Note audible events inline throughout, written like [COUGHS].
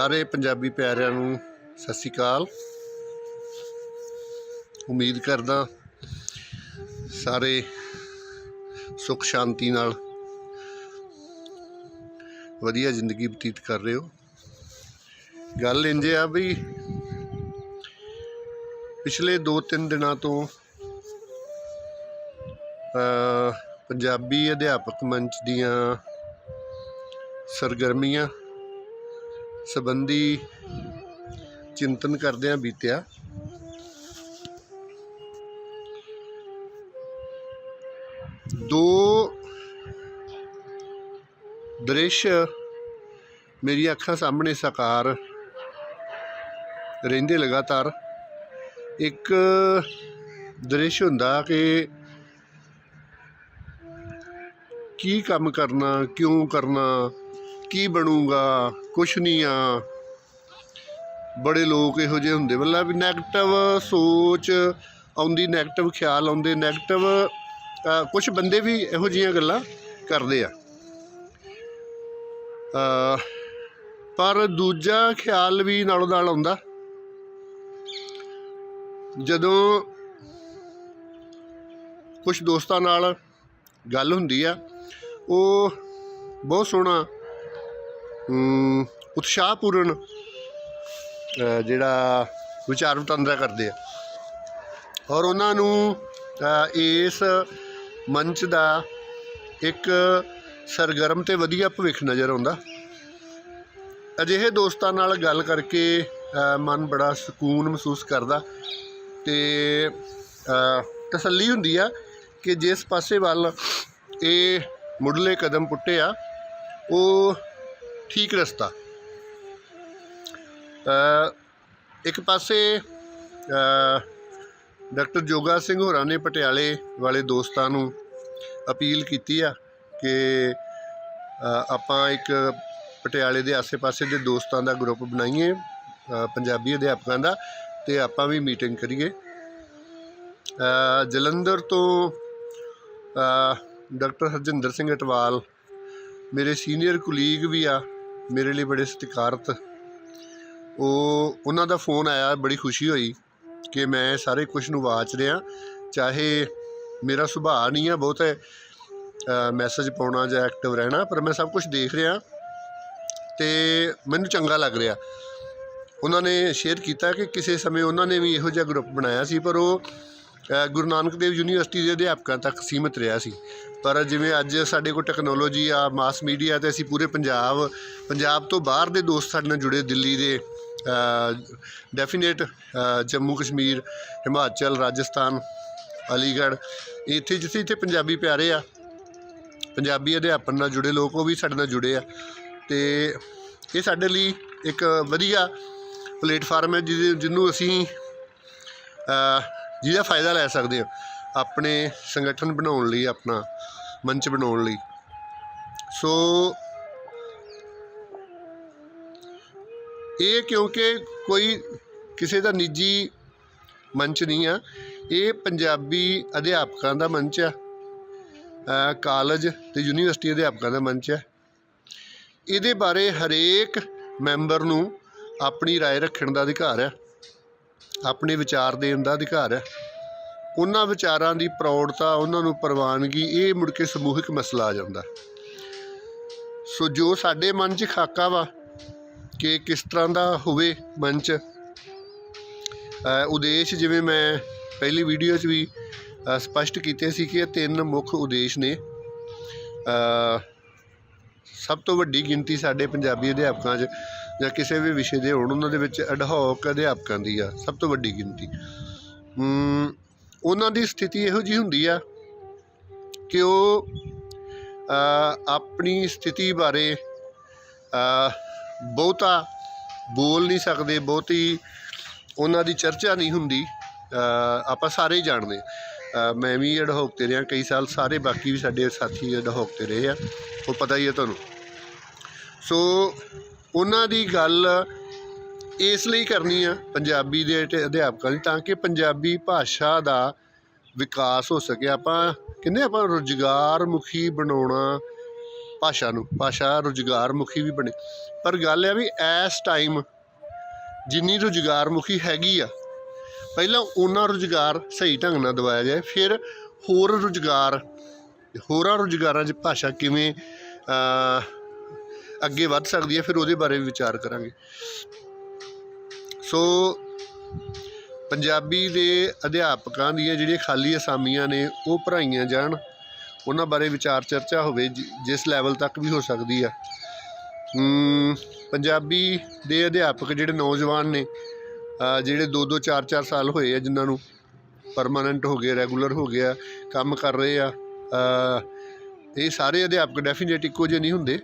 ਸਾਰੇ ਪੰਜਾਬੀ ਪਿਆਰਿਆਂ ਨੂੰ ਸਤਿ ਸ਼੍ਰੀ ਅਕਾਲ। ਉਮੀਦ ਕਰਦਾ ਸਾਰੇ ਸੁਖ ਸ਼ਾਂਤੀ ਨਾਲ ਵਧੀਆ ਜ਼ਿੰਦਗੀ ਬਤੀਤ ਕਰ ਰਹੇ ਹੋ। ਗੱਲ ਇੰਜ ਆ ਵੀ ਪਿਛਲੇ 2-3 ਦਿਨਾਂ ਤੋਂ ਪੰਜਾਬੀ ਅਧਿਆਪਕ ਮੰਚ ਦੀਆਂ ਸਰਗਰਮੀਆਂ ਸੰਬੰਧੀ ਚਿੰਤਨ ਕਰਦਿਆਂ ਬੀਤਿਆ। ਦੋ ਦ੍ਰਿਸ਼ ਮੇਰੀ ਅੱਖਾਂ ਸਾਹਮਣੇ ਸਾਕਾਰ ਰਹਿੰਦੇ ਲਗਾਤਾਰ। ਇੱਕ ਦ੍ਰਿਸ਼ ਹੁੰਦਾ ਕਿ ਕੀ ਕੰਮ ਕਰਨਾ, ਕਿਉਂ ਕਰਨਾ ਕੀ ਬਣੂਗਾ? ਕੁਛ ਨਹੀਂ ਆ। ਬੜੇ ਲੋਕ ਇਹੋ ਜਿਹੇ ਹੁੰਦੇ। ਮਤਲਬ ਵੀ 네ਗੇਟਿਵ ਸੋਚ ਆਉਂਦੀ ਨੈਗੇਟਿਵ ਖਿਆਲ ਆਉਂਦੇ 네ਗੇਟਿਵ ਕੁਛ ਬੰਦੇ ਵੀ ਇਹੋ ਜਿਹੀਆਂ ਗੱਲਾਂ ਕਰਦੇ ਆ। ਪਰ ਦੂਜਾ ਖਿਆਲ ਵੀ ਨਾਲੋਂ ਨਾਲ ਆਉਂਦਾ। ਜਦੋਂ ਕੁਛ ਦੋਸਤਾਂ ਨਾਲ ਗੱਲ ਹੁੰਦੀ ਆ, ਉਹ ਬਹੁਤ ਸੋਹਣਾ ਉਤਸ਼ਾਹਪੂਰਨ ਜਿਹੜਾ ਵਿਚਾਰ ਵਟਾਂਦਰਾ ਕਰਦੇ ਆ। ਔਰ ਉਹਨਾਂ ਨੂੰ ਇਸ ਮੰਚ ਦਾ ਇੱਕ ਸਰਗਰਮ ਤੇ ਵਧੀਆ ਭਵਿੱਖ ਨਜ਼ਰ ਆਉਂਦਾ। ਅਜਿਹੇ ਦੋਸਤਾਂ ਨਾਲ ਗੱਲ ਕਰਕੇ ਮਨ ਬੜਾ ਸਕੂਨ ਮਹਿਸੂਸ ਕਰਦਾ ਤੇ ਤਸੱਲੀ ਹੁੰਦੀ ਆ ਕਿ ਜਿਸ ਪਾਸੇ ਵੱਲ ਇਹ ਮੁੱਢਲੇ ਕਦਮ ਪੁੱਟੇ ਆ, ਉਹ ਠੀਕ ਰਸਤਾ। ਇੱਕ ਪਾਸੇ ਡਾਕਟਰ ਜੋਗਾ ਸਿੰਘ ਹੋਰਾਂ ਨੇ ਪਟਿਆਲੇ ਵਾਲੇ ਦੋਸਤਾਂ ਨੂੰ ਅਪੀਲ ਕੀਤੀ ਆ ਕਿ ਆਪਾਂ ਇੱਕ ਪਟਿਆਲੇ ਦੇ ਆਸੇ-ਪਾਸੇ ਦੇ ਦੋਸਤਾਂ ਦਾ ਗਰੁੱਪ ਬਣਾਈਏ ਪੰਜਾਬੀ ਅਧਿਆਪਕਾਂ ਦਾ, ਤੇ ਆਪਾਂ ਵੀ ਮੀਟਿੰਗ ਕਰੀਏ। ਜਲੰਧਰ ਤੋਂ ਡਾਕਟਰ ਹਰਜਿੰਦਰ ਸਿੰਘ ਅਟਵਾਲ, ਮੇਰੇ ਸੀਨੀਅਰ ਕੁਲੀਗ ਵੀ ਆ ਮੇਰੇ ਲਈ ਬੜੇ ਸਤਿਕਾਰਤ। ਉਹ, ਉਹਨਾਂ ਦਾ ਫੋਨ ਆਇਆ, ਬੜੀ ਖੁਸ਼ੀ ਹੋਈ ਕਿ ਮੈਂ ਸਾਰੇ ਕੁਝ ਨੂੰ ਵਾਚ ਰਿਹਾ। ਚਾਹੇ ਮੇਰਾ ਸੁਭਾਅ ਨਹੀਂ ਆ ਬਹੁਤ ਮੈਸੇਜ ਪਾਉਣਾ ਜਾਂ ਐਕਟਿਵ ਰਹਿਣਾ, ਪਰ ਮੈਂ ਸਭ ਕੁਝ ਦੇਖ ਰਿਹਾ ਤੇ ਮੈਨੂੰ ਚੰਗਾ ਲੱਗ ਰਿਹਾ। ਉਹਨਾਂ ਨੇ ਸ਼ੇਅਰ ਕੀਤਾ ਕਿ ਕਿਸੇ ਸਮੇਂ ਉਹਨਾਂ ਨੇ ਵੀ ਇਹੋ ਜਿਹਾ ਗਰੁੱਪ ਬਣਾਇਆ ਸੀ, ਪਰ ਉਹ ਗੁਰੂ ਨਾਨਕ ਦੇਵ ਯੂਨੀਵਰਸਿਟੀ ਦੇ ਅਧਿਆਪਕਾਂ ਤੱਕ ਸੀਮਿਤ ਰਿਹਾ ਸੀ। ਪਰ ਜਿਵੇਂ ਅੱਜ ਸਾਡੇ ਕੋਲ ਟੈਕਨੋਲੋਜੀ ਆ ਮਾਸ ਮੀਡੀਆ ਤੇ ਅਸੀਂ ਪੂਰੇ ਪੰਜਾਬ ਪੰਜਾਬ ਤੋਂ ਬਾਹਰ ਦੇ ਦੋਸਤ ਸਾਡੇ ਨਾਲ ਜੁੜੇ, ਦਿੱਲੀ ਦੇ ਡੈਫੀਨੇਟ ਜੰਮੂ ਕਸ਼ਮੀਰ, ਹਿਮਾਚਲ, ਰਾਜਸਥਾਨ, ਅਲੀਗੜ੍ਹ, ਇੱਥੇ ਜਿੱਥੇ ਇੱਥੇ ਪੰਜਾਬੀ ਪਿਆਰੇ ਆ। ਪੰਜਾਬੀ ਅਧਿਆਪਨ ਨਾਲ ਜੁੜੇ ਲੋਕ, ਉਹ ਵੀ ਸਾਡੇ ਨਾਲ ਜੁੜੇ ਆ। ਤੇ ਇਹ ਸਾਡੇ ਲਈ ਇੱਕ ਵਧੀਆ ਪਲੇਟਫਾਰਮ ਹੈ, ਜਿਹਦੇ ਜਿਹਨੂੰ ਅਸੀਂ ਜਿਹਦਾ ਫਾਇਦਾ ਲੈ ਸਕਦੇ ਹਾਂ ਆਪਣੇ ਸੰਗਠਨ ਬਣਾਉਣ ਲਈ ਆਪਣਾ ਮੰਚ ਬਣਾਉਣ ਲਈ ਸੋ ਇਹ ਕਿਉਂਕਿ ਕੋਈ ਕਿਸੇ ਦਾ ਨਿੱਜੀ ਮੰਚ ਨਹੀਂ ਆ ਇਹ ਪੰਜਾਬੀ ਅਧਿਆਪਕਾਂ ਦਾ ਮੰਚ ਆ ਅ, ਕਾਲਜ ਤੇ ਯੂਨੀਵਰਸਿਟੀ ਅਧਿਆਪਕਾਂ ਦਾ ਮੰਚ ਹੈ ਇਹਦੇ ਬਾਰੇ ਹਰੇਕ ਮੈਂਬਰ ਨੂੰ ਆਪਣੀ رائے ਰੱਖਣ ਦਾ ਅਧਿਕਾਰ ਹੈ ਆਪਣੇ ਵਿਚਾਰ ਦੇਣ ਦਾ ਅਧਿਕਾਰ ਹੈ। ਉਹਨਾਂ ਵਿਚਾਰਾਂ ਦੀ ਪ੍ਰੌੜਤਾ ਉਹਨਾਂ ਨੂੰ ਪ੍ਰਵਾਨਗੀ ਇਹ ਮੁੜ ਕੇ ਸਮੂਹਿਕ ਮਸਲਾ ਆ ਜਾਂਦਾ। ਸੋ ਜੋ ਸਾਡੇ ਮਨ 'ਚ ਖਾਕਾ ਵਾ ਕਿ ਕਿਸ ਤਰ੍ਹਾਂ ਦਾ ਹੋਵੇ ਮਨ 'ਚ ਉਦੇਸ਼ ਜਿਵੇਂ ਮੈਂ ਪਹਿਲੀ ਵੀਡੀਓ 'ਚ ਵੀ ਅ, ਸਪਸ਼ਟ ਕੀਤੇ ਸੀ ਕਿ ਇਹ ਤਿੰਨ ਮੁੱਖ ਉਦੇਸ਼ ਨੇ। ਸਭ ਤੋਂ ਵੱਡੀ ਗਿਣਤੀ ਸਾਡੇ ਪੰਜਾਬੀ ਅਧਿਆਪਕਾਂ 'ਚ ਜਾਂ ਕਿਸੇ ਵੀ ਵਿਸ਼ੇ ਦੇ ਹੋਣ ਉਹਨਾਂ ਦੇ ਵਿੱਚ ਅਡਹੌਕ ਅਧਿਆਪਕਾਂ ਦੀ ਆ ਸਭ ਤੋਂ ਵੱਡੀ ਗਿਣਤੀ। ਉਹਨਾਂ ਦੀ ਸਥਿਤੀ ਇਹੋ ਜੀ ਹੁੰਦੀ ਆ ਕਿ ਉਹ ਆਪਣੀ ਸਥਿਤੀ ਬਾਰੇ ਅ, ਬਹੁਤਾ ਬੋਲ ਨਹੀਂ ਸਕਦੇ ਬਹੁਤੀ ਉਹਨਾਂ ਦੀ ਚਰਚਾ ਨਹੀਂ ਹੁੰਦੀ ਅ, ਆਪਾਂ ਸਾਰੇ ਹੀ ਜਾਣਦੇ। ਮੈਂ ਵੀ ਅਡਹੌਕ ਤੇ ਰਿਹਾ, ਕਈ ਸਾਲ ਸਾਰੇ ਬਾਕੀ ਵੀ ਸਾਡੇ ਸਾਥੀ ਅਡਹੌਕ ਤੇ ਰਹੇ ਆ, ਉਹ ਪਤਾ ਹੀ ਹੈ ਤੁਹਾਨੂੰ। ਸੋ ਉਹਨਾਂ ਦੀ ਗੱਲ ਇਸ ਲਈ ਕਰਨੀ ਆ ਪੰਜਾਬੀ ਦੇ ਅਧਿਆਪਕਾਂ ਦੀ ਤਾਂ ਕਿ ਪੰਜਾਬੀ ਭਾਸ਼ਾ ਦਾ ਵਿਕਾਸ ਹੋ ਸਕੇ। ਆਪਾਂ ਕਹਿੰਦੇ ਆਪਾਂ ਰੁਜ਼ਗਾਰ ਮੁਖੀ ਬਣਾਉਣਾ ਭਾਸ਼ਾ ਨੂੰ, ਭਾਸ਼ਾ ਰੁਜ਼ਗਾਰ ਮੁਖੀ ਵੀ ਬਣੇ। ਪਰ ਗੱਲ ਇਹ ਆ ਵੀ ਇਸ ਟਾਈਮ ਜਿੰਨੀ ਰੁਜ਼ਗਾਰ ਮੁਖੀ ਹੈਗੀ ਆ ਪਹਿਲਾਂ ਉਹਨਾਂ ਰੁਜ਼ਗਾਰ ਸਹੀ ਢੰਗ ਨਾਲ ਦਵਾਇਆ ਜਾਏ, ਫਿਰ ਹੋਰ ਰੁਜ਼ਗਾਰ, ਹੋਰਾਂ ਰੁਜ਼ਗਾਰਾਂ 'ਚ ਭਾਸ਼ਾ ਕਿਵੇਂ ਅੱਗੇ ਵੱਧ ਸਕਦੀ ਹੈ, ਫਿਰ ਉਹਦੇ ਬਾਰੇ ਵੀ ਵਿਚਾਰ ਕਰਾਂਗੇ। ਸੋ, ਪੰਜਾਬੀ ਦੇ ਅਧਿਆਪਕਾਂ ਦੀਆਂ ਜਿਹੜੀਆਂ ਖਾਲੀ ਅਸਾਮੀਆਂ ਨੇ, ਉਹ ਭਰਾਈਆਂ ਜਾਣ, ਉਹਨਾਂ ਬਾਰੇ ਵਿਚਾਰ ਚਰਚਾ ਹੋਵੇ ਜਿਸ ਲੈਵਲ ਤੱਕ ਵੀ ਹੋ ਸਕਦੀ ਆ। ਪੰਜਾਬੀ ਦੇ ਅਧਿਆਪਕ ਜਿਹੜੇ ਨੌਜਵਾਨ ਨੇ ਜਿਹੜੇ 2-2 4-4 ਸਾਲ ਹੋਏ ਆ ਜਿਨ੍ਹਾਂ ਨੂੰ ਪਰਮਾਨੈਂਟ ਹੋ ਗਏ ਰੈਗੂਲਰ ਹੋ ਗਿਆ ਕੰਮ ਕਰ ਰਹੇ ਆ ਇਹ ਸਾਰੇ ਅਧਿਆਪਕ ਡੈਫੀਨੇਟ ਇੱਕੋ ਜਿਹੇ ਨਹੀਂ ਹੁੰਦੇ।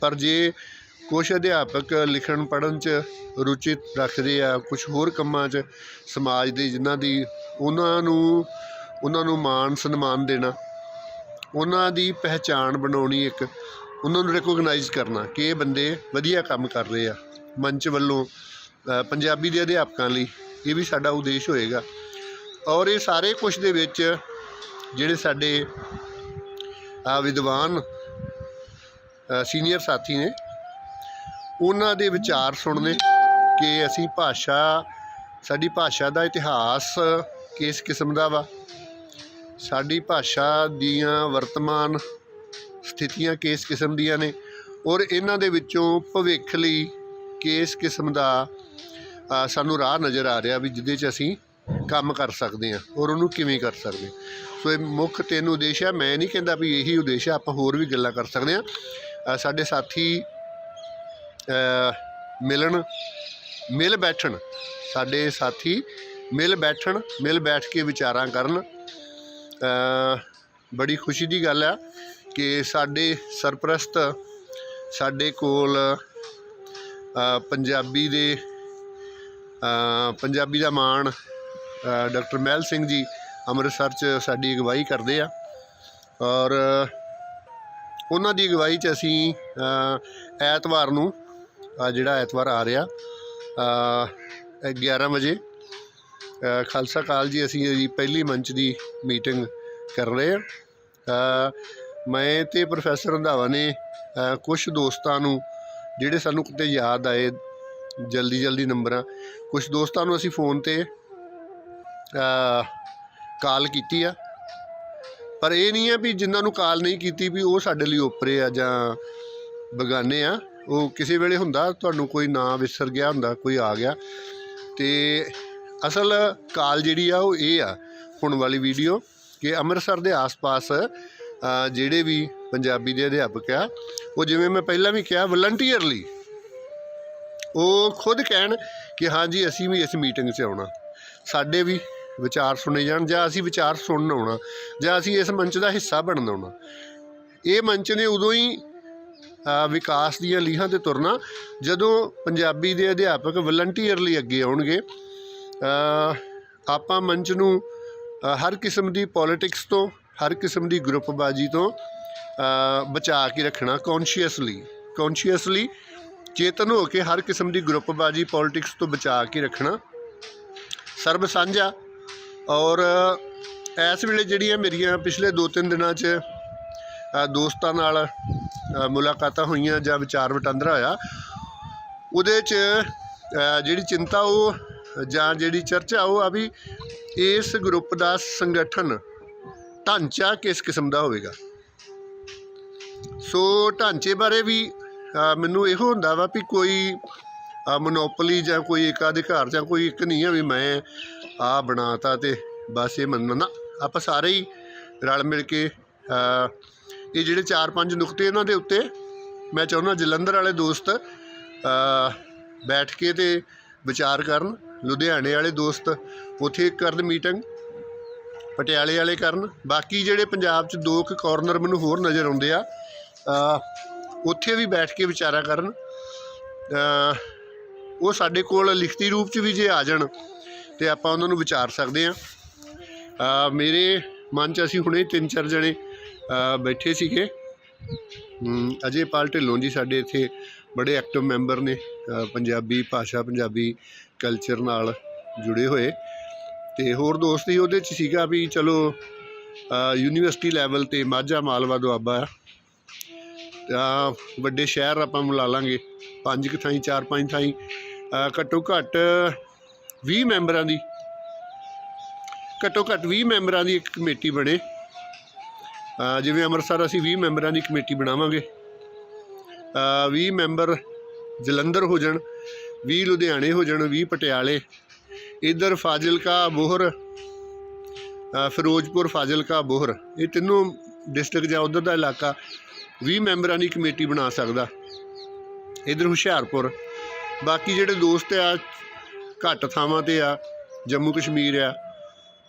ਪਰ ਜੇ ਕੁਝ ਅਧਿਆਪਕ ਲਿਖਣ, ਪੜ੍ਹਨ 'ਚ ਰੁਚੀ ਰੱਖਦੇ ਆ ਕੁਝ ਹੋਰ ਕੰਮਾਂ 'ਚ ਸਮਾਜ ਦੇ ਜਿਨ੍ਹਾਂ ਦੀ ਉਹਨਾਂ ਨੂੰ ਉਹਨਾਂ ਨੂੰ ਮਾਣ, ਸਨਮਾਨ ਦੇਣਾ, ਉਹਨਾਂ ਦੀ ਪਹਿਚਾਣ ਬਣਾਉਣੀ ਇੱਕ, ਉਹਨਾਂ ਨੂੰ ਰੈਕੋਗਨਾਈਜ਼ ਕਰਨਾ ਕਿ ਇਹ ਬੰਦੇ ਵਧੀਆ ਕੰਮ ਕਰ ਰਹੇ ਆ, ਮੰਚ ਵੱਲੋਂ ਪੰਜਾਬੀ ਦੇ ਅਧਿਆਪਕਾਂ ਲਈ ਇਹ ਵੀ ਸਾਡਾ ਉਦੇਸ਼ ਹੋਏਗਾ। ਔਰ ਇਹ ਸਾਰੇ ਕੁਝ ਦੇ ਵਿੱਚ ਜਿਹੜੇ ਸਾਡੇ ਆ ਵਿਦਵਾਨ ਸੀਨੀਅਰ ਸਾਥੀ ਨੇ, ਉਹਨਾਂ ਦੇ ਵਿਚਾਰ ਸੁਣਨੇ ਕਿ ਅਸੀਂ ਭਾਸ਼ਾ, ਸਾਡੀ ਭਾਸ਼ਾ ਦਾ ਇਤਿਹਾਸ ਕਿਸ ਕਿਸਮ ਦਾ ਵਾ? ਸਾਡੀ ਭਾਸ਼ਾ ਦੀਆਂ ਵਰਤਮਾਨ ਸਥਿਤੀਆਂ ਕਿਸ ਕਿਸਮ ਦੀਆਂ ਨੇ? ਔਰ ਇਹਨਾਂ ਦੇ ਵਿੱਚੋਂ ਭਵਿੱਖ ਲਈ ਕਿਸ ਕਿਸਮ ਦਾ ਸਾਨੂੰ ਰਾਹ ਨਜ਼ਰ ਆ ਰਿਹਾ ਵੀ ਜਿਹਦੇ 'ਚ ਅਸੀਂ ਕੰਮ ਕਰ ਸਕਦੇ ਹਾਂ ਔਰ ਉਹਨੂੰ ਕਿਵੇਂ ਕਰ ਸਕਦੇ ਸੋ ਇਹ ਮੁੱਖ ਤਿੰਨ ਉਦੇਸ਼ ਆ। ਮੈਂ ਨਹੀਂ ਕਹਿੰਦਾ ਵੀ ਇਹੀ ਉਦੇਸ਼ ਆ, ਆਪਾਂ ਹੋਰ ਵੀ ਗੱਲਾਂ ਕਰ ਸਕਦੇ ਹਾਂ। ਸਾਡੇ ਸਾਥੀ ਮਿਲਣ, ਮਿਲ ਬੈਠਣ। ਸਾਡੇ ਸਾਥੀ ਮਿਲ ਬੈਠਣ, ਮਿਲ ਬੈਠ ਕੇ ਵਿਚਾਰਾਂ ਕਰਨ। ਬੜੀ ਖੁਸ਼ੀ ਦੀ ਗੱਲ ਆ ਕਿ ਸਾਡੇ ਸਰਪ੍ਰਸਤ ਸਾਡੇ ਕੋਲ ਪੰਜਾਬੀ ਦੇ ਪੰਜਾਬੀ ਦਾ ਮਾਣ ਡਾਕਟਰ ਮਹਿਲ ਸਿੰਘ ਜੀ ਅੰਮ੍ਰਿਤਸਰ 'ਚ ਸਾਡੀ ਅਗਵਾਈ ਕਰਦੇ ਆ। ਔਰ ਉਹਨਾਂ ਦੀ ਅਗਵਾਈ 'ਚ ਅਸੀਂ ਐਤਵਾਰ ਨੂੰ ਜਿਹੜਾ ਐਤਵਾਰ ਆ ਰਿਹਾ ਅ, 11 ਵਜੇ ਅ, ਖਾਲਸਾ ਕਾਲਜ ਅਸੀਂ ਇਹਦੀ ਪਹਿਲੀ ਮੰਚ ਦੀ ਮੀਟਿੰਗ ਕਰ ਰਹੇ ਹਾਂ ਮੈਂ ਤੇ ਪ੍ਰੋਫੈਸਰ ਰੰਧਾਵਾ ਨੇ ਕੁਝ ਦੋਸਤਾਂ ਨੂੰ ਜਿਹੜੇ ਸਾਨੂੰ ਕਿਤੇ ਯਾਦ ਆਏ, ਜਲਦੀ ਜਲਦੀ ਨੰਬਰਾਂ। ਕੁਝ ਦੋਸਤਾਂ ਨੂੰ ਅਸੀਂ ਫੋਨ ਤੇ ਕਾਲ ਕੀਤੀ ਆ। ਪਰ ਇਹ ਨਹੀਂ ਹੈ ਵੀ ਜਿਨ੍ਹਾਂ ਨੂੰ ਕਾਲ ਨਹੀਂ ਕੀਤੀ ਵੀ ਉਹ ਸਾਡੇ ਲਈ ਓਪਰੇ ਆ ਜਾਂ ਬਗਾਨੇ ਆ। ਉਹ ਕਿਸੇ ਵੇਲੇ ਹੁੰਦਾ, ਤੁਹਾਨੂੰ ਕੋਈ ਨਾਂ ਵਿਸਰ ਗਿਆ ਹੁੰਦਾ, ਕੋਈ ਆ ਗਿਆ। ਤੇ ਅਸਲ ਕਾਲ ਜਿਹੜੀ ਆ ਉਹ ਇਹ ਆ, ਹੁਣ ਵਾਲੀ ਵੀਡੀਓ ਕਿ ਅੰਮ੍ਰਿਤਸਰ ਦੇ ਆਸ-ਪਾਸ ਜਿਹੜੇ ਵੀ ਪੰਜਾਬੀ ਦੇ ਅਧਿਆਪਕ ਆ, ਉਹ ਜਿਵੇਂ ਮੈਂ ਪਹਿਲਾਂ ਵੀ ਕਿਹਾ ਵਲੰਟੀਅਰਲੀ ਉਹ ਖੁਦ ਕਹਿਣ ਕਿ ਹਾਂਜੀ ਅਸੀਂ ਵੀ ਇਸ ਮੀਟਿੰਗ 'ਚ ਆਉਣਾ। ਸਾਡੇ ਵੀ ਵਿਚਾਰ ਸੁਣੇ ਜਾਣ, ਜਾਂ ਅਸੀਂ ਵਿਚਾਰ ਸੁਣਨ ਆਉਣਾ, ਜਾਂ ਅਸੀਂ ਇਸ ਮੰਚ ਦਾ ਹਿੱਸਾ ਬਣਨ ਆਉਣਾ। ਇਹ ਮੰਚ ਨੇ ਉਦੋਂ ਹੀ ਵਿਕਾਸ ਦੀਆਂ ਲੀਹਾਂ ਤੇ ਤੁਰਨਾ। ਜਦੋਂ ਪੰਜਾਬੀ ਦੇ ਅਧਿਆਪਕ ਵਲੰਟੀਅਰਲੀ ਅੱਗੇ ਆਉਣਗੇ ਆਪਾਂ ਮੰਚ ਨੂੰ ਹਰ ਕਿਸਮ ਦੀ ਪੋਲਿਟਿਕਸ ਤੋਂ ਹਰ ਕਿਸਮ ਦੀ ਗਰੁੱਪਬਾਜੀ ਤੋਂ ਬਚਾ ਕੇ ਰੱਖਣਾ ਕੌਨਸ਼ੀਅਸਲੀ ਕੌਨਸ਼ੀਅਸਲੀ ਚੇਤਨ ਹੋ ਕੇ ਹਰ ਕਿਸਮ ਦੀ ਗਰੁੱਪਬਾਜੀ ਪੋਲਿਟਿਕਸ ਤੋਂ ਬਚਾ ਕੇ ਰੱਖਣਾ। ਸਰਬ ਸਾਂਝਾ। ਔਰ ਇਸ ਵੇਲੇ ਜਿਹੜੀਆਂ ਮੇਰੀਆਂ ਪਿਛਲੇ 2-3 ਦਿਨਾਂ 'ਚ ਦੋਸਤਾਂ ਨਾਲ ਮੁਲਾਕਾਤਾਂ ਹੋਈਆਂ ਜਾਂ ਵਿਚਾਰ ਵਟਾਂਦਰਾ ਹੋਇਆ, ਉਹਦੇ 'ਚ ਜਿਹੜੀ ਚਿੰਤਾ ਉਹ ਜਾਂ ਜਿਹੜੀ ਚਰਚਾ ਉਹ ਆ ਵੀ ਇਸ ਗਰੁੱਪ ਦਾ ਸੰਗਠਨ ਢਾਂਚਾ ਕਿਸ ਕਿਸਮ ਦਾ ਹੋਵੇਗਾ? ਸੋ ਢਾਂਚੇ ਬਾਰੇ ਵੀ ਮੈਨੂੰ ਇਹੋ ਹੁੰਦਾ ਵਾ ਵੀ ਕੋਈ ਮੋਨੋਪੋਲੀ ਜਾਂ ਕੋਈ ਇੱਕ ਅਧਿਕਾਰ ਜਾਂ ਕੋਈ ਇੱਕ ਨਹੀਂ ਹੈ ਵੀ ਮੈਂ ਆ ਬਣਾਤਾ ਤੇ ਬਸ ਇਹ ਮੰਨਣਾ। ਆਪਾਂ ਸਾਰੇ ਹੀ ਰਲ ਮਿਲ ਕੇ ਇਹ ਜਿਹੜੇ ਚਾਰ ਪੰਜ ਨੁਕਤੇ ਇਹਨਾਂ ਦੇ ਉੱਤੇ, ਮੈਂ ਚਾਹੁੰਦਾ ਜਲੰਧਰ ਵਾਲੇ ਦੋਸਤ ਬੈਠ ਕੇ ਤੇ ਵਿਚਾਰ ਕਰਨ। ਲੁਧਿਆਣੇ ਵਾਲੇ ਦੋਸਤ, ਉੱਥੇ ਕਰਨ ਮੀਟਿੰਗ ਪਟਿਆਲੇ ਵਾਲੇ ਕਰਨ। ਬਾਕੀ ਜਿਹੜੇ ਪੰਜਾਬ 'ਚ ਦੋ ਕੁ ਕਾਰਨਰ ਮੈਨੂੰ ਹੋਰ ਨਜ਼ਰ ਆਉਂਦੇ ਆ ਉੱਥੇ ਵੀ ਬੈਠ ਕੇ ਵਿਚਾਰਾ ਕਰਨ। ਉਹ ਸਾਡੇ ਕੋਲ ਲਿਖਤੀ ਰੂਪ 'ਚ ਵੀ ਜੇ ਆ ਜਾਣ, ਤੇ ਆਪਾਂ ਉਹਨਾਂ ਨੂੰ ਵਿਚਾਰ ਸਕਦੇ ਆ। ਮੇਰੇ ਮਨ 'ਚ ਅਸੀਂ ਹੁਣੇ ਤਿੰਨ ਚਾਰ ਜਣੇ ਬੈਠੇ ਸੀਗੇ। ਅਜੇ ਪਾਲ ਢਿੱਲੋਂ ਜੀ ਸਾਡੇ ਇੱਥੇ ਬੜੇ ਐਕਟਿਵ ਮੈਂਬਰ ਨੇ ਪੰਜਾਬੀ ਭਾਸ਼ਾ, ਪੰਜਾਬੀ ਕਲਚਰ ਨਾਲ ਜੁੜੇ ਹੋਏ। ਤੇ ਹੋਰ ਦੋਸਤ ਹੀ ਉਹਦੇ 'ਚ ਸੀਗਾ ਵੀ ਚਲੋ ਯੂਨੀਵਰਸਿਟੀ ਲੈਵਲ ਤੇ ਮਾਝਾ ਮਾਲਵਾ ਦੁਆਬਾ ਆ। ਵੱਡੇ ਸ਼ਹਿਰ ਆਪਾਂ ਮਿਲਾ ਲਾਂਗੇ ਪੰਜ ਕੁ ਥਾਈ ਚਾਰ ਪੰਜ ਥਾਈ ਘੱਟੋ ਘੱਟ 20 ਮੈਂਬਰਾਂ ਦੀ। ਘੱਟੋ ਘੱਟ 20 ਮੈਂਬਰਾਂ ਦੀ ਇੱਕ ਕਮੇਟੀ ਬਣੇ। ਜਿਵੇਂ ਅੰਮ੍ਰਿਤਸਰ ਅਸੀਂ 20 ਮੈਂਬਰਾਂ ਦੀ ਕਮੇਟੀ ਬਣਾਵਾਂਗੇ। ਅ, 20 ਮੈਂਬਰ ਜਲੰਧਰ ਹੋ ਜਾਣ 20 ਲੁਧਿਆਣੇ ਹੋ ਜਾਣ 20 ਪਟਿਆਲੇ ਇਧਰ ਫਾਜ਼ਿਲਕਾ ਬੋਹਰ ਫਿਰੋਜ਼ਪੁਰ, ਫਾਜ਼ਿਲਕਾ ਬੋਹਰ, ਇਹ ਤਿੰਨੋਂ ਡਿਸਟ੍ਰਿਕਟ ਜਾਂ ਉਧਰ ਦਾ ਇਲਾਕਾ 20 ਮੈਂਬਰਾਂ ਦੀ ਕਮੇਟੀ ਬਣਾ ਸਕਦਾ। ਇਧਰ ਹੁਸ਼ਿਆਰਪੁਰ, ਬਾਕੀ ਜਿਹੜੇ ਦੋਸਤ ਆ, ਘੱਟ ਥਾਵਾਂ ਤੇ ਆ, ਜੰਮੂ ਕਸ਼ਮੀਰ ਆ,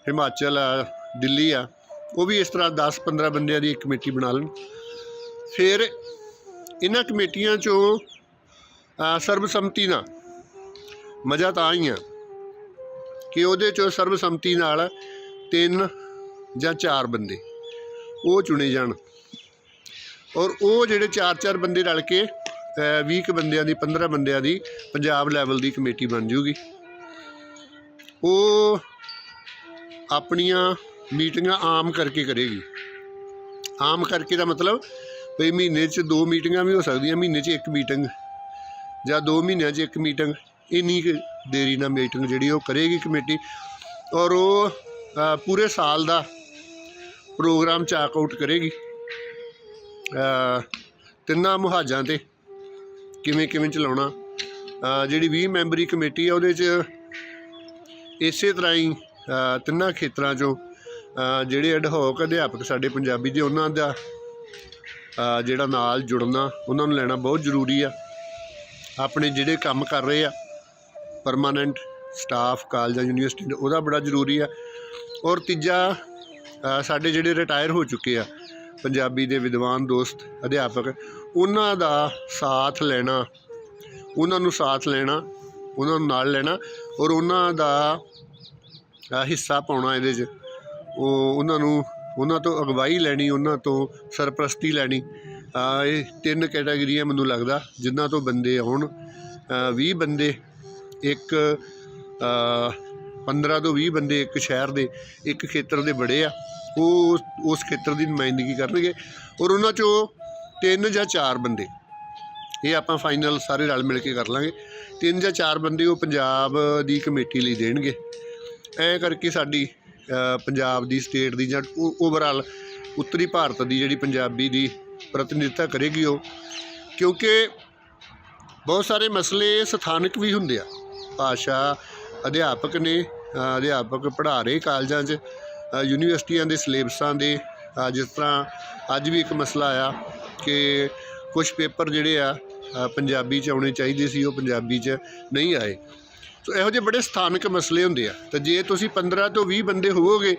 ਹਿਮਾਚਲ ਆ, ਦਿੱਲੀ ਆ, ਉਹ ਵੀ ਇਸ ਤਰ੍ਹਾਂ 10-15 ਬੰਦਿਆਂ ਦੀ ਇੱਕ ਕਮੇਟੀ ਬਣਾ ਲੈਣ। ਫਿਰ ਇਹਨਾਂ ਕਮੇਟੀਆਂ ਚੋਂ ਸਰਬਸੰਮਤੀ ਨਾਲ ਮਜ਼ਾ ਤਾਂ ਹੀ ਆ ਕਿ ਉਹਦੇ ਚੋਂ ਸਰਬਸੰਮਤੀ ਨਾਲ ਤਿੰਨ ਜਾਂ ਚਾਰ ਬੰਦੇ ਉਹ ਚੁਣੇ ਜਾਣ। ਔਰ ਉਹ ਜਿਹੜੇ ਚਾਰ ਚਾਰ ਬੰਦੇ ਰਲ ਕੇ 20 ਕੁ ਬੰਦਿਆਂ ਦੀ 15 ਬੰਦਿਆਂ ਦੀ ਪੰਜਾਬ ਲੈਵਲ ਦੀ ਕਮੇਟੀ ਬਣ ਜੂਗੀ। ਉਹ ਆਪਣੀਆਂ ਮੀਟਿੰਗਾਂ ਆਮ ਕਰਕੇ ਕਰੇਗੀ। ਆਮ ਕਰਕੇ ਦਾ ਮਤਲਬ ਵੀ ਮਹੀਨੇ 'ਚ ਦੋ ਮੀਟਿੰਗਾਂ ਵੀ ਹੋ ਸਕਦੀਆਂ, ਮਹੀਨੇ 'ਚ ਇੱਕ ਮੀਟਿੰਗ ਜਾਂ ਦੋ ਮਹੀਨਿਆਂ 'ਚ ਇੱਕ ਮੀਟਿੰਗ। ਇੰਨੀ ਕੁ ਦੇਰੀ ਨਾਲ ਮੀਟਿੰਗ ਜਿਹੜੀ ਉਹ ਕਰੇਗੀ ਕਮੇਟੀ ਔਰ ਉਹ ਪੂਰੇ ਸਾਲ ਦਾ ਪ੍ਰੋਗਰਾਮ ਚਾਕ ਆਊਟ ਕਰੇਗੀ। ਤਿੰਨਾਂ ਮੁਹਾਜਾਂ ਤੇ ਕਿਵੇਂ ਕਿਵੇਂ ਚਲਾਉਣਾ ਜਿਹੜੀ 20 ਮੈਂਬਰੀ ਕਮੇਟੀ ਆ ਉਹਦੇ 'ਚ ਇਸੇ ਤਰ੍ਹਾਂ ਹੀ ਤਿੰਨਾਂ ਖੇਤਰਾਂ 'ਚੋਂ ਜਿਹੜੇ ਅਡਹੋਕ ਅਧਿਆਪਕ ਸਾਡੇ ਪੰਜਾਬੀ ਦੇ ਉਹਨਾਂ ਦਾ ਜਿਹੜਾ ਨਾਲ ਜੁੜਨਾ, ਉਹਨਾਂ ਨੂੰ ਲੈਣਾ ਬਹੁਤ ਜ਼ਰੂਰੀ ਆ। ਆਪਣੇ ਜਿਹੜੇ ਕੰਮ ਕਰ ਰਹੇ ਆ ਪਰਮਾਨੈਂਟ ਸਟਾਫ ਕਾਲਜਾਂ ਯੂਨੀਵਰਸਿਟੀ ਦਾ, ਉਹਦਾ ਬੜਾ ਜ਼ਰੂਰੀ ਆ। ਔਰ ਤੀਜਾ ਸਾਡੇ ਜਿਹੜੇ ਰਿਟਾਇਰ ਹੋ ਚੁੱਕੇ ਆ, ਪੰਜਾਬੀ ਦੇ ਵਿਦਵਾਨ ਦੋਸਤ, ਅਧਿਆਪਕ, ਉਹਨਾਂ ਦਾ ਸਾਥ ਲੈਣਾ, ਉਹਨਾਂ ਨੂੰ ਸਾਥ ਲੈਣਾ, ਉਹਨਾਂ ਨੂੰ ਨਾਲ ਲੈਣਾ, ਔਰ ਉਹਨਾਂ ਦਾ ਹਿੱਸਾ ਪਾਉਣਾ ਇਹਦੇ 'ਚ। ਉਹ ਉਹਨਾਂ ਨੂੰ, ਉਹਨਾਂ ਤੋਂ ਅਗਵਾਈ ਲੈਣੀ, ਉਹਨਾਂ ਤੋਂ ਸਰਪ੍ਰਸਤੀ ਲੈਣੀ ਇਹ ਤਿੰਨ ਕੈਟਾਗਰੀਆਂ ਮੈਨੂੰ ਲੱਗਦਾ ਜਿਨ੍ਹਾਂ ਤੋਂ ਬੰਦੇ ਆਉਣ। 20 ਬੰਦੇ ਇੱਕ ਅ, 15 ਤੋਂ 20 ਬੰਦੇ ਇੱਕ ਸ਼ਹਿਰ ਦੇ ਇੱਕ ਖੇਤਰ ਦੇ ਬੜੇ ਆ ਉਹ ਉਸ- ਖੇਤਰ ਦੀ ਨੁਮਾਇੰਦਗੀ ਕਰਨਗੇ ਔਰ ਉਹਨਾਂ ਚੋਂ ਤਿੰਨ ਜਾਂ ਚਾਰ ਬੰਦੇ ਇਹ ਆਪਾਂ ਫਾਈਨਲ ਸਾਰੇ ਰਲ ਮਿਲ ਕੇ ਕਰ ਲਾਂਗੇ ਤਿੰਨ ਜਾਂ ਚਾਰ ਬੰਦੇ ਉਹ ਪੰਜਾਬ ਦੀ ਕਮੇਟੀ ਲਈ ਦੇਣਗੇ। ਐ ਕਰਕੇ ਸਾਡੀ ਪੰਜਾਬ ਦੀ ਸਟੇਟ ਦੀ ਜਾਂ ਓਵਰਆਲ ਉੱਤਰੀ ਭਾਰਤ ਦੀ ਜਿਹੜੀ ਪੰਜਾਬੀ ਦੀ ਪ੍ਰਤੀਨਿਧਤਾ ਕਰੇਗੀ ਉਹ ਕਿਉਂਕਿ ਬਹੁਤ ਸਾਰੇ ਮਸਲੇ ਸਥਾਨਕ ਵੀ ਹੁੰਦੇ ਆ। ਭਾਸ਼ਾ ਅਧਿਆਪਕ ਨੇ ਅਧਿਆਪਕ ਪੜ੍ਹਾ ਰਹੇ ਕਾਲਜਾਂ 'ਚ ਯੂਨੀਵਰਸਿਟੀਆਂ ਦੇ ਸਿਲੇਬਸਾਂ ਦੇ ਜਿਸ ਤਰ੍ਹਾਂ ਅੱਜ ਵੀ ਇੱਕ ਮਸਲਾ ਆਇਆ ਕਿ ਕੁਝ ਪੇਪਰ ਜਿਹੜੇ ਆ ਪੰਜਾਬੀ 'ਚ ਆਉਣੇ ਚਾਹੀਦੇ ਸੀ, ਉਹ ਪੰਜਾਬੀ 'ਚ ਨਹੀਂ ਆਏ। ਸੋ ਇਹੋ ਜਿਹੇ ਬੜੇ ਸਥਾਨਕ ਮਸਲੇ ਹੁੰਦੇ ਆ। ਤਾਂ ਜੇ ਤੁਸੀਂ 15 ਤੋਂ 20 ਬੰਦੇ ਹੋਵੋਗੇ,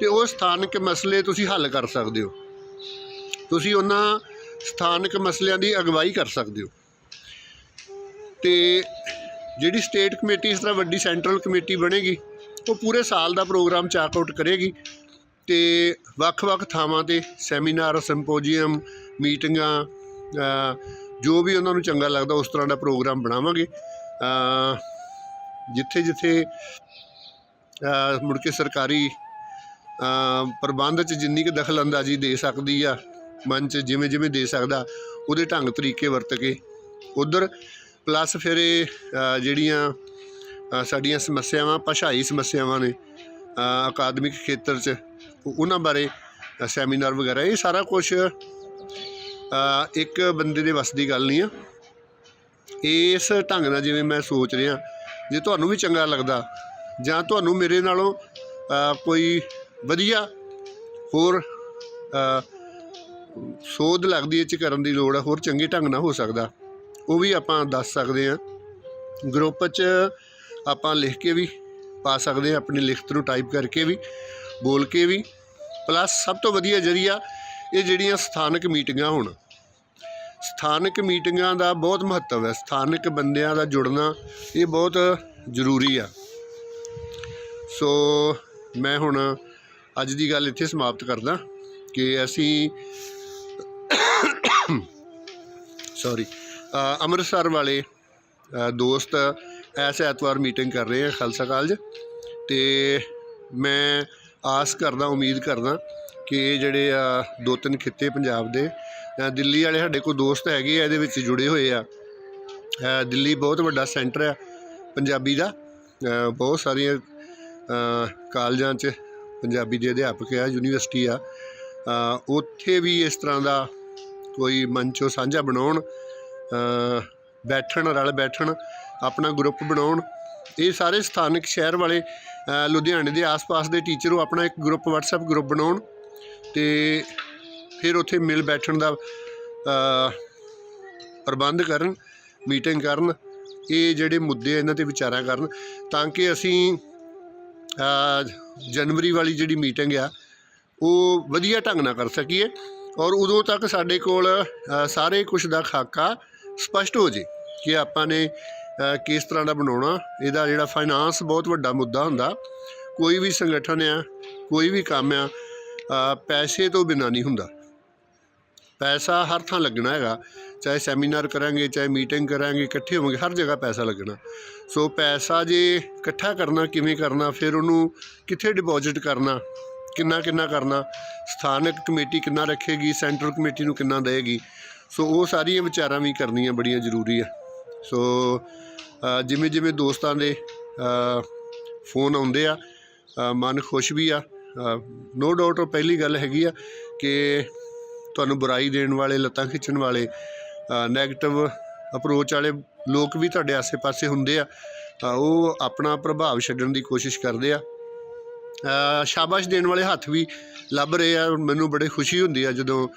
ਤੇ ਉਹ ਸਥਾਨਕ ਮਸਲੇ ਤੁਸੀਂ ਹੱਲ ਕਰ ਸਕਦੇ ਹੋ। ਤੁਸੀਂ ਉਹਨਾਂ ਸਥਾਨਕ ਮਸਲਿਆਂ ਦੀ ਅਗਵਾਈ ਕਰ ਸਕਦੇ ਹੋ। ਤੇ ਜਿਹੜੀ ਸਟੇਟ ਕਮੇਟੀ ਇਸ ਤਰ੍ਹਾਂ ਵੱਡੀ ਸੈਂਟਰਲ ਕਮੇਟੀ ਬਣੇਗੀ, ਉਹ ਪੂਰੇ ਸਾਲ ਦਾ ਪ੍ਰੋਗਰਾਮ ਚਾਕ ਆਊਟ ਕਰੇਗੀ ਤੇ ਵੱਖ-ਵੱਖ ਥਾਵਾਂ ਤੇ ਸੈਮੀਨਾਰ, ਸਿੰਪੋਜੀਅਮ, ਮੀਟਿੰਗਾਂ ਜੋ ਵੀ ਉਹਨਾਂ ਨੂੰ ਚੰਗਾ ਲੱਗਦਾ ਉਸ ਤਰ੍ਹਾਂ ਦਾ ਪ੍ਰੋਗਰਾਮ ਬਣਾਵਾਂਗੇ। ਜਿੱਥੇ ਜਿੱਥੇ ਮੁੜ ਕੇ ਸਰਕਾਰੀ ਪ੍ਰਬੰਧ 'ਚ ਜਿੰਨੀ ਕੁ ਦਖਲਅੰਦਾਜ਼ੀ ਦੇ ਸਕਦੀ ਆ ਮਨ 'ਚ ਜਿਵੇਂ ਜਿਵੇਂ ਦੇ ਸਕਦਾ, ਉਹਦੇ ਢੰਗ ਤਰੀਕੇ ਵਰਤ ਕੇ ਉਧਰ ਪਲੱਸ ਫਿਰ ਇਹ ਜਿਹੜੀਆਂ ਸਾਡੀਆਂ ਸਮੱਸਿਆਵਾਂ, ਭਾਸ਼ਾਈ ਸਮੱਸਿਆਵਾਂ ਨੇ ਅਕਾਦਮਿਕ ਖੇਤਰ 'ਚ ਉਹਨਾਂ ਬਾਰੇ ਸੈਮੀਨਾਰ ਵਗੈਰਾ, ਇਹ ਸਾਰਾ ਕੁਝ ਇੱਕ ਬੰਦੇ ਦੇ ਵੱਸ ਦੀ ਗੱਲ ਨਹੀਂ ਆ। ਇਸ ਢੰਗ ਨਾਲ ਜਿਵੇਂ ਮੈਂ ਸੋਚ ਰਿਹਾ, ਜੇ ਤੁਹਾਨੂੰ ਵੀ ਚੰਗਾ ਲੱਗਦਾ, ਜਾਂ ਤੁਹਾਨੂੰ ਮੇਰੇ ਨਾਲੋਂ ਕੋਈ ਵਧੀਆ ਹੋਰ ਸੋਧ ਲੱਗਦੀ ਇਹ ਚ ਕਰਨ ਦੀ ਲੋੜ ਹੈ ਹੋਰ ਚੰਗੇ ਢੰਗ ਨਾਲ ਹੋ ਸਕਦਾ। ਉਹ ਵੀ ਆਪਾਂ ਦੱਸ ਸਕਦੇ ਹਾਂ। ਗਰੁੱਪ 'ਚ ਆਪਾਂ ਲਿਖ ਕੇ ਵੀ ਪਾ ਸਕਦੇ ਹਾਂ, ਆਪਣੀ ਲਿਖਤ ਨੂੰ ਟਾਈਪ ਕਰਕੇ ਵੀ, ਬੋਲ ਕੇ ਵੀ। ਪਲੱਸ ਸਭ ਤੋਂ ਵਧੀਆ ਜਰੀਆ ਇਹ ਜਿਹੜੀਆਂ ਸਥਾਨਕ ਮੀਟਿੰਗਾਂ ਹੋਣ। ਸਥਾਨਕ ਮੀਟਿੰਗਾਂ ਦਾ ਬਹੁਤ ਮਹੱਤਵ ਹੈ। ਸਥਾਨਕ ਬੰਦਿਆਂ ਦਾ ਜੁੜਨਾ ਇਹ ਬਹੁਤ ਜ਼ਰੂਰੀ ਆ। ਸੋ ਮੈਂ ਹੁਣ ਅੱਜ ਦੀ ਗੱਲ ਇੱਥੇ ਸਮਾਪਤ ਕਰਦਾ ਕਿ ਅਸੀਂ [COUGHS] ਸੌਰੀ ਅੰਮ੍ਰਿਤਸਰ ਵਾਲੇ ਦੋਸਤ ਐਸ ਐਤਵਾਰ ਮੀਟਿੰਗ ਕਰ ਰਹੇ ਆ ਖਾਲਸਾ ਕਾਲਜ ਤੇ ਮੈਂ ਆਸ ਕਰਦਾ, ਉਮੀਦ ਕਰਦਾ ਕਿ ਇਹ ਜਿਹੜੇ ਆ ਦੋ ਤਿੰਨ ਖਿੱਤੇ ਪੰਜਾਬ ਦੇ ਦਿੱਲੀ ਵਾਲੇ ਸਾਡੇ ਕੋਲ ਦੋਸਤ ਹੈਗੇ ਆ, ਇਹਦੇ ਵਿੱਚ ਜੁੜੇ ਹੋਏ ਆ। ਦਿੱਲੀ ਬਹੁਤ ਵੱਡਾ ਸੈਂਟਰ ਆ ਪੰਜਾਬੀ ਦਾ ਬਹੁਤ ਸਾਰੀਆਂ ਕਾਲਜਾਂ 'ਚ ਪੰਜਾਬੀ ਦੇ ਅਧਿਆਪਕ ਆ, ਯੂਨੀਵਰਸਿਟੀ ਆ। ਉੱਥੇ ਵੀ ਇਸ ਤਰ੍ਹਾਂ ਦਾ ਕੋਈ ਮੰਚੋ ਸਾਂਝਾ ਬਣਾਉਣ ਬੈਠਣ, ਰਲ ਬੈਠਣ, ਆਪਣਾ ਗਰੁੱਪ ਬਣਾਉਣ, ਇਹ ਸਾਰੇ ਸਥਾਨਕ ਸ਼ਹਿਰ ਵਾਲੇ ਲੁਧਿਆਣੇ ਦੇ ਆਸ-ਪਾਸ ਦੇ ਟੀਚਰ ਉਹ ਆਪਣਾ ਇੱਕ ਗਰੁੱਪ WhatsApp ਗਰੁੱਪ ਬਣਾਉਣ ਤੇ ਫਿਰ ਉੱਥੇ ਮਿਲ ਬੈਠਣ ਦਾ ਪ੍ਰਬੰਧ ਕਰਨ ਮੀਟਿੰਗ ਕਰਨ, ਇਹ ਜਿਹੜੇ ਮੁੱਦੇ ਇਹਨਾਂ ਤੇ ਵਿਚਾਰਾਂ ਕਰਨ ਤਾਂ ਕਿ ਅਸੀਂ ਜਨਵਰੀ ਵਾਲੀ ਜਿਹੜੀ ਮੀਟਿੰਗ ਆ, ਉਹ ਵਧੀਆ ਢੰਗ ਨਾਲ ਕਰ ਸਕੀਏ ਔਰ ਉਦੋਂ ਤੱਕ ਸਾਡੇ ਕੋਲ ਸਾਰੇ ਕੁਝ ਦਾ ਖਾਕਾ ਸਪਸ਼ਟ ਹੋ ਜੇ ਕਿ ਆਪਾਂ ਨੇ ਕਿਸ ਤਰ੍ਹਾਂ ਦਾ ਬਣਾਉਣਾ, ਇਹਦਾ ਜਿਹੜਾ ਫਾਈਨਾਂਸ ਬਹੁਤ ਵੱਡਾ ਮੁੱਦਾ ਹੁੰਦਾ। ਕੋਈ ਵੀ ਸੰਗਠਨ ਆ, ਕੋਈ ਵੀ ਕੰਮ ਆ ਪੈਸੇ ਤੋਂ ਬਿਨਾਂ ਨਹੀਂ ਹੁੰਦਾ। ਪੈਸਾ ਹਰ ਥਾਂ ਲੱਗਣਾ ਹੈਗਾ। ਚਾਹੇ ਸੈਮੀਨਾਰ ਕਰਾਂਗੇ, ਚਾਹੇ ਮੀਟਿੰਗ ਕਰਾਂਗੇ, ਇਕੱਠੇ ਹੋਵਾਂਗੇ, ਹਰ ਜਗ੍ਹਾ ਪੈਸਾ ਲੱਗਣਾ। ਸੋ ਪੈਸਾ ਜੇ ਇਕੱਠਾ ਕਰਨਾ, ਕਿਵੇਂ ਕਰਨਾ, ਫਿਰ ਉਹਨੂੰ ਕਿੱਥੇ ਡਿਪੋਜ਼ਿਟ ਕਰਨਾ ਕਿੰਨਾ ਕਿੰਨਾ ਕਰਨਾ, ਸਥਾਨਕ ਕਮੇਟੀ ਕਿੰਨਾ ਰੱਖੇਗੀ ਸੈਂਟਰਲ ਕਮੇਟੀ ਨੂੰ ਕਿੰਨਾ ਦੇਗੀ ਸੋ ਉਹ ਸਾਰੀਆਂ ਵਿਚਾਰਾਂ ਵੀ ਕਰਨੀਆਂ ਬੜੀਆਂ ਜ਼ਰੂਰੀ ਆ। ਸੋ ਜਿਵੇਂ ਜਿਵੇਂ ਦੋਸਤਾਂ ਦੇ ਫੋਨ ਆਉਂਦੇ ਆ ਮਨ ਖੁਸ਼ ਵੀ ਆ। ਨੋ ਡਾਊਟ ਉਹ ਪਹਿਲੀ ਗੱਲ ਹੈਗੀ ਆ ਕਿ ਤੁਹਾਨੂੰ ਬੁਰਾਈ ਦੇਣ ਵਾਲੇ, ਲੱਤਾਂ ਖਿੱਚਣ ਵਾਲੇ ਨੈਗੇਟਿਵ ਅਪਰੋਚ ਵਾਲੇ ਲੋਕ ਵੀ ਤੁਹਾਡੇ ਆਸੇ-ਪਾਸੇ ਹੁੰਦੇ ਆ। ਉਹ ਆਪਣਾ ਪ੍ਰਭਾਵ ਛੱਡਣ ਦੀ ਕੋਸ਼ਿਸ਼ ਕਰਦੇ ਆ। ਸ਼ਾਬਾਸ਼ ਦੇਣ ਵਾਲੇ ਹੱਥ ਵੀ ਲੱਭ ਰਹੇ ਆ, ਮੈਨੂੰ ਬੜੇ ਖੁਸ਼ੀ ਹੁੰਦੀ ਆ ਜਦੋਂ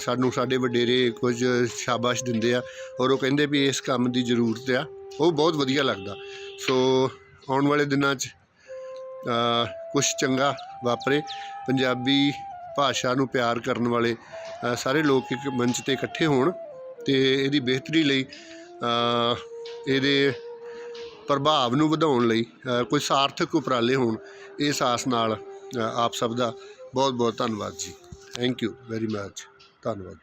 ਸਾਨੂੰ ਸਾਡੇ ਵਡੇਰੇ ਕੁਝ ਸ਼ਾਬਾਸ਼ ਦਿੰਦੇ ਆ ਔਰ ਉਹ ਕਹਿੰਦੇ ਵੀ ਇਸ ਕੰਮ ਦੀ ਜ਼ਰੂਰਤ ਆ, ਉਹ ਬਹੁਤ ਵਧੀਆ ਲੱਗਦਾ। ਸੋ ਆਉਣ ਵਾਲੇ ਦਿਨਾਂ 'ਚ ਕੁਝ ਚੰਗਾ ਵਾਪਰੇ, ਪੰਜਾਬੀ ਭਾਸ਼ਾ ਨੂੰ ਪਿਆਰ ਕਰਨ ਵਾਲੇ ਸਾਰੇ ਲੋਕ ਇੱਕ ਮੰਚ ਤੇ ਇਕੱਠੇ ਹੋਣ ਤੇ ਇਹਦੀ ਬਿਹਤਰੀ ਲਈ ਇਹਦੇ ਪ੍ਰਭਾਵ ਨੂੰ ਵਧਾਉਣ ਲਈ ਕੋਈ ਸਾਰਥਕ ਉਪਰਾਲੇ ਹੋਣ ਇਸ ਆਸ ਨਾਲ ਆਪ ਸਭ ਦਾ ਬਹੁਤ ਬਹੁਤ ਧੰਨਵਾਦ ਜੀ। ਥੈਂਕ ਯੂ ਵੈਰੀ ਮੱਚ ਧੰਨਵਾਦ